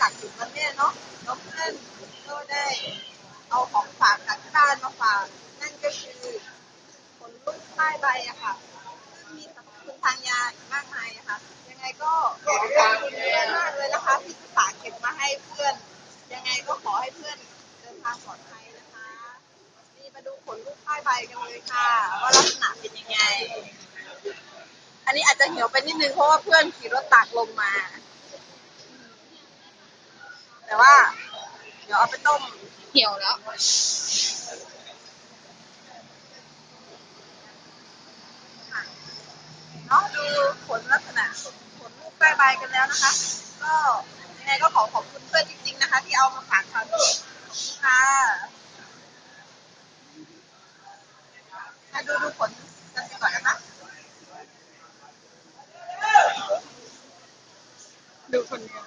วันเนี้เนาะน้องเพื่อนก็ได้เอาของฝากจากที่บ้านมาฝาก นั่นก็คือผลลูกใต้ใบอะค่ะซึ่งมีสรรพคุณทางยาอีกมากมายอะค่ะ ยังไงก็ขอบคุณเพื่อนมากเลยนะคะที่ฝากเก็บมาให้เพื่อน ยังไงก็ขอให้เพื่อนเดินทางปลอดภัยนะคะนี่มาดูผลลูกใต้ใบกันเลยค่ะ ว่าลักษณะเป็นยังไง อันนี้อาจจะเหี่ยวไปนิดนึงเพราะว่าเพื่อนขี่รถตากลมมา แต่ว่า เดี๋ยวเอาไปต้มเหี่ยวแล้ว เนาะดูผลลักษณะผลลูกใต้ใบกันแล้วนะคะ ก็ยังไงก็ขอขอบคุณเพื่อนจริง ๆ นะคะ ที่เอามาฝากค่ะขอบคุณค่ะมาดูดูผลกันกว่านะคะดูคนเดียว